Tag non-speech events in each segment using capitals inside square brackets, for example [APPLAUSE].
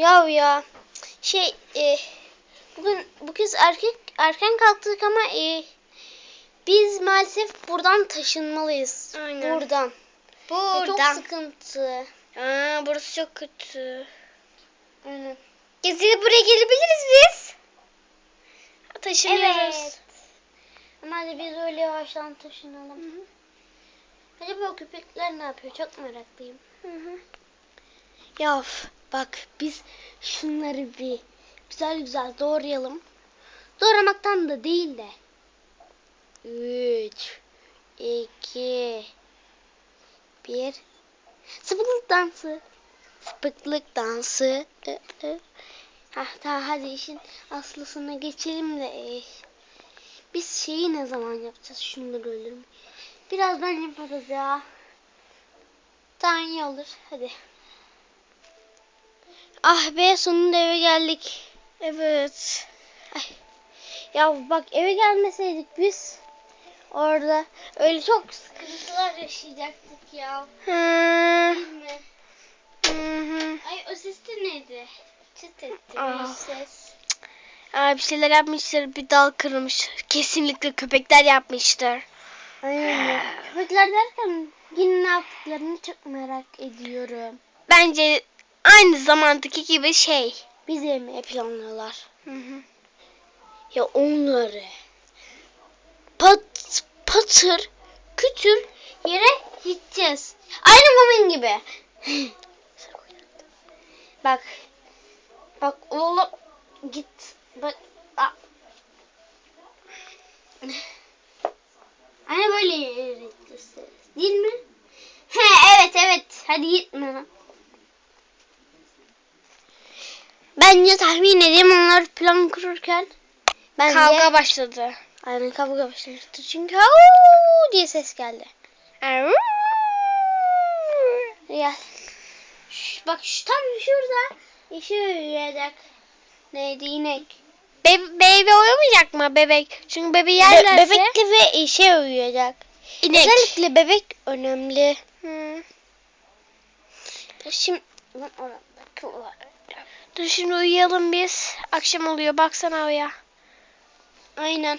Ya ya. Şey e, bugün bu kez erkek erken kalktık ama e, biz maalesef buradan taşınmalıyız. Aynen. Buradan. E, çok Buradan. sıkıntı. Aa, burası çok kötü. Aynen. Geziye buraya gelebiliriz biz. Taşınıyoruz. Evet. Ama hadi biz öyle yavaştan taşınalım. Acaba o köpekler ne yapıyor? Çok meraklıyım. Hı hı. Ya f- bak biz şunları bir güzel güzel doğrayalım. Doğramaktan da değil de. 3 2 1 Sıpıklık dansı. Sıpıklık dansı. Hah tamam hadi işin aslısına geçelim de. eh, Biz şeyi ne zaman yapacağız? Şunları öldürmeyi. Birazdan yaparız ya. Tamam iyi olur. Hadi. Ah be sonunda eve geldik. Evet. Ay. Ya bak eve gelmeseydik biz orada öyle çok sıkıntılar yaşayacaktık ya. Hı. Hı hı. Ay o ses de neydi? Çıt etti Ah. ses. Aa, bir şeyler yapmışlar. Bir dal kırılmış. Kesinlikle köpekler yapmıştır. Aynen. [SIGHS] Köpekler derken yine ne yaptıklarını çok merak ediyorum. Bence aynı zamandaki gibi şey. Bizi yemeye planlıyorlar. Hı hı. Ya onları pat, patır kütür yere gideceğiz. Aynı momin gibi. [LAUGHS] bak. Bak oğlum git. Bak. Aa. Hani böyle yere gideceğiz. Değil mi? He evet evet. Hadi gitme. Bence tahmin edeyim onlar plan kururken bence Kavga başladı. aynen kavga başlamıştır. Çünkü "Au!" diye ses geldi. Ya Şş, bak şu tam şurada işi uyuyacak. Neydi inek? Be bebe uyumayacak mı bebek? Çünkü bebeği Be- yerlerse bebekli ve işe uyuyacak. inek. Özellikle bebek önemli. Hı. Şimdi var. Dur şimdi uyuyalım biz. Akşam oluyor baksana uya. Aynen.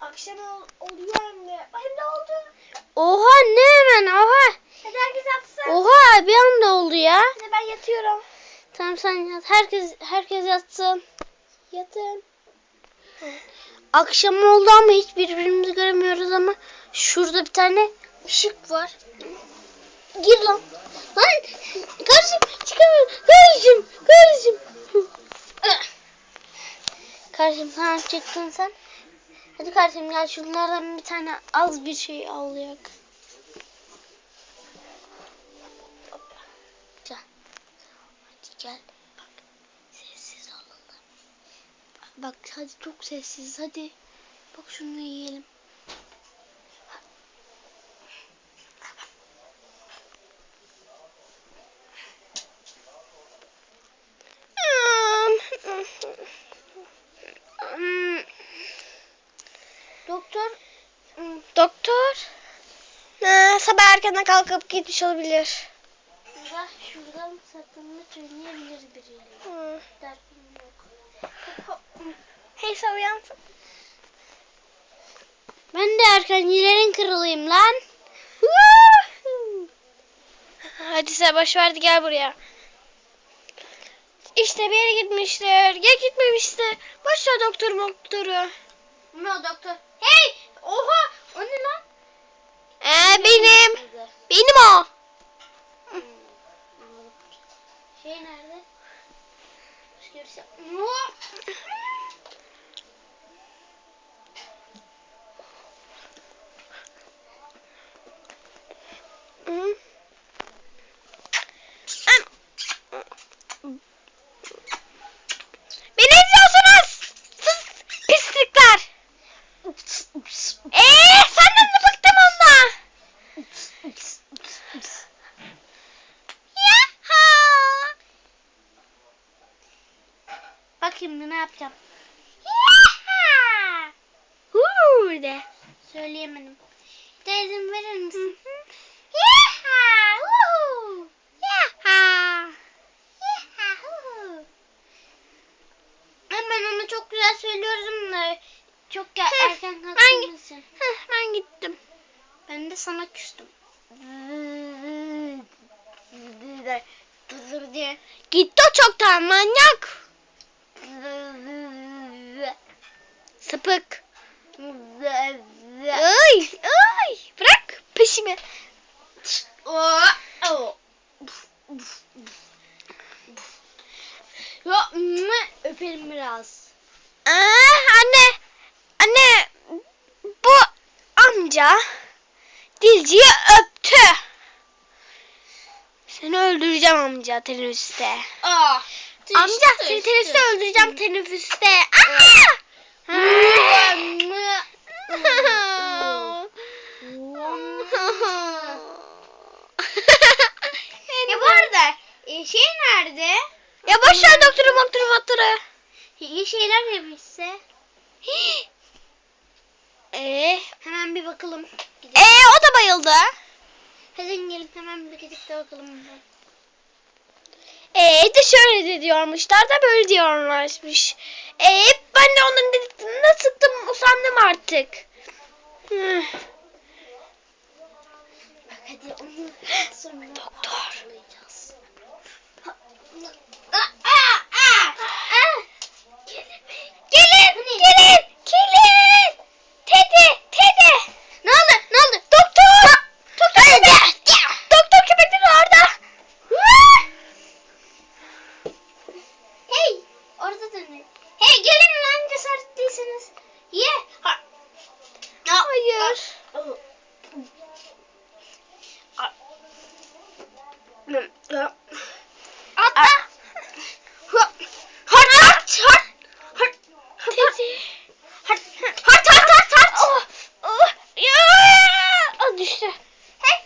Akşam oluyor anne. Hem de oldu. Oha ne hemen oha. Hadi herkes yatsın. Oha bir anda oldu ya. Hadi ben yatıyorum. Tamam sen yat. Herkes herkes yatsın. Yatın. Akşam oldu ama hiç birbirimizi göremiyoruz ama şurada bir tane ışık var. Gir lan. Lan kardeşim çıkamıyorum. Kardeşim kardeşim. [LAUGHS] kardeşim tamam çıktın sen. Hadi kardeşim gel şunlardan bir tane az bir şey al yak. Gel. Hadi gel. Bak sessiz olalım. Bak hadi çok sessiz hadi. Bak şunu yiyelim. Doktor ım, Doktor. Ha, sabah erkenden kalkıp gitmiş olabilir. bak şuradan saklanma oynayabiliriz biriyle. Derdim yok. Hey uyansın. Ben de erkencilerin kralıyım lan. Hadi sen boş gel buraya. İşte bir yere gitmiştir. Ya gitmemiştir. Boş ver doktor doktoru. Ne o doktor? Hey! Oha! O ne lan? Ee, benim. Benim o. Şey nerede? Başka bir şey. yapacağım. Huu de. Söyleyemedim. De izin verir misin? Hemen onu çok güzel söylüyorum da çok erken kalkmışsın. Ben gittim. Ben de sana küstüm. Gitti o çoktan manyak. Sapık. Ay ay bırak peşimi. Ya mı öpelim biraz. Aa, anne anne bu amca Dilci'yi öptü. Seni öldüreceğim amca teneffüste. Aa. Amca seni teneffüste öldüreceğim teneffüste. Aa! [LAUGHS] ya bu arada e, şey nerede? ya boş ver doktoru doktoru doktoru. İyi şeyler yemişse. Ee, [GASPS] Hemen bir bakalım. Gidelim. ee o da bayıldı. Hadi gelin hemen bir gidip de bakalım. Ee de şöyle de diyormuşlar da böyle diyorlarmış. Ee ben de onların dediklerine sıktım usandım artık. Hı. Bak hadi onu sonra Doktor. hatırlayacağız. Aa, aa, aa, aa. Kelebek. Gelin gelin gelin. Teddy Teddy. Ne oldu? Ne oldu? Doktor. Doktor köpek. Doktor köpekleri orada. Hey! Orada dönün. Hey gelin lan cesaretliyseniz. Ye. Ha. Hayır. Atla. Hop. Hart hart hart. Hart. Teddy. Hart hart hart hart hart. Oh, oh, ya. O düştü. Hey.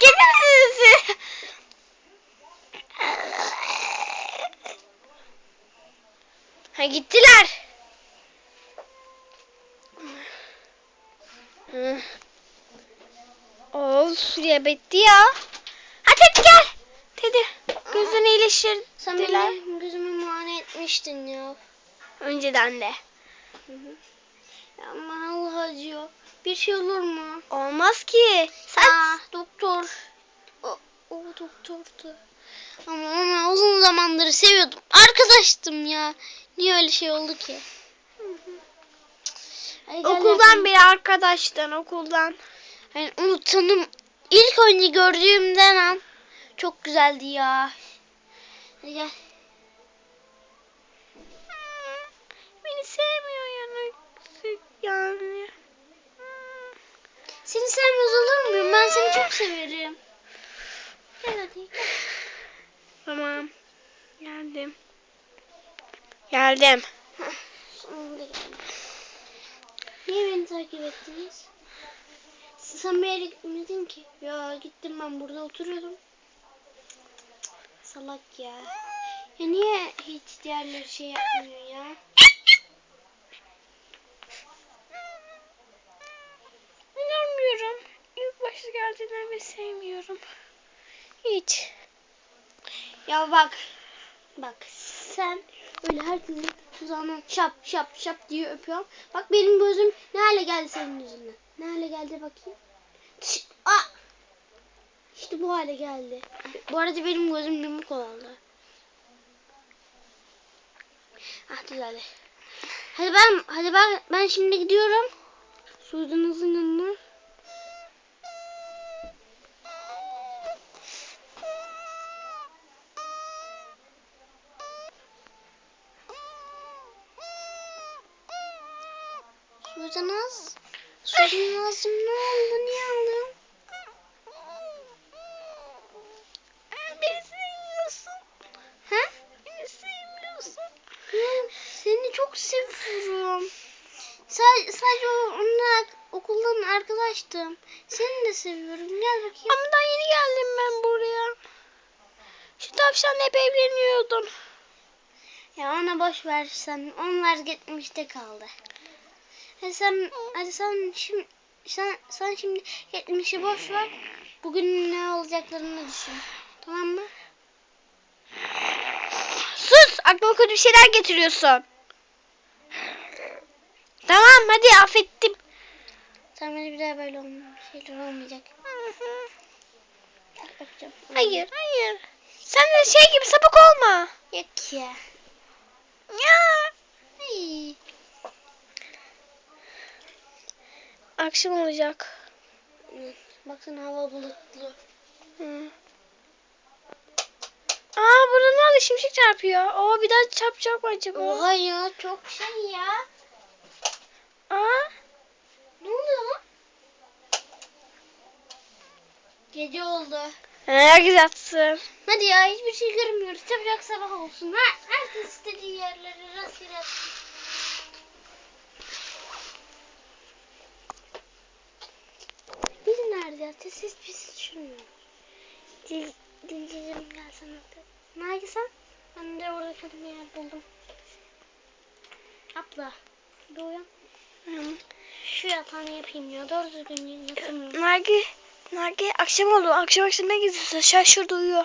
Gelin siz. Ha gittiler. Hı. Ya bitti ya. Ha Teddy gel. Teddy gözün iyileşir. Sen dediler. benim gözümü muayene etmiştin ya. Önceden de. Hı hı. Ya aman Allah acıyor. Bir şey olur mu? Olmaz ki. Sen Aa, doktor. O, o doktordu. Ama onu uzun zamandır seviyordum. Arkadaştım ya. Niye öyle şey oldu ki? Gel okuldan beri arkadaştan okuldan. Yani onu tanım ilk önce gördüğümden an çok güzeldi ya. Hadi gel. Beni sevmiyor yani. Yani. Seni sevmez olur muyum? Ben seni çok severim. Gel hadi gel. Tamam. Geldim. Geldim. Heh, Sonunda geldim. Niye beni takip ettiniz? Bir yere gitmedin ki. Ya gittim ben burada oturuyordum. Salak ya. Ya niye hiç diğerleri şey yapmıyor ya? İnanmıyorum. İlk başta geldiğinden beri sevmiyorum. Hiç. Ya bak. Bak sen öyle her gün tuzağından şap şap şap diye öpüyorum. Bak benim gözüm ne hale geldi senin yüzünden. Ne hale geldi bakayım. Şş, Aa! İşte bu hale geldi. Bu arada benim gözüm yumruk oldu. Ah düzeldi. Hadi ben hadi ben ben şimdi gidiyorum. Sudanızın yanına. Sudanaz. Sudanaz'ım ne oldu? Niye ağlıyorsun? Beni sevmiyorsun. Ha? Beni sevmiyorsun. Seni çok seviyorum. Sadece, sadece o- onunla okuldan arkadaştım. Seni de seviyorum. Gel bakayım. Ama daha yeni geldim ben buraya. Şu tavşanla hep evleniyordun. Ya ona boş ver sen. Onlar gitmişte kaldı. Hadi sen, hadi sen şimdi, sen, sen şimdi geçmişi boş ver. Bugün ne olacaklarını düşün. Tamam mı? Sus! Aklıma kötü bir şeyler getiriyorsun. Tamam hadi affettim. Tamam hadi bir daha böyle olma- şeyler olmayacak. Hayır hayır. Sen de şey gibi sapık olma. Yok ya. Ya. Ay. Akşam olacak. Baksana hava bulutlu. Hı. Aa burada ne oldu? Şimşek çarpıyor. Oo bir daha çarpacak mı acaba? Oha ya çok şey ya. Aa. Ne oluyor? Gece oldu. Herkes yatsın. Hadi ya hiçbir şey görmüyoruz. Çabucak sabah olsun. Ha, herkes istediği yerlere rastgele atsın. Nerede ya? Ses biz düşünmüyoruz. Dil, dilcicim gelsene. Nerede sen? Ben de orada bir yer buldum. Abla. Bir uyan. Hı. Şu yatağını yapayım ya. Doğru düzgün yatamıyorum. Nergi, Nergi akşam oldu. Akşam akşam ne geziyorsun? Şurada uyuyor.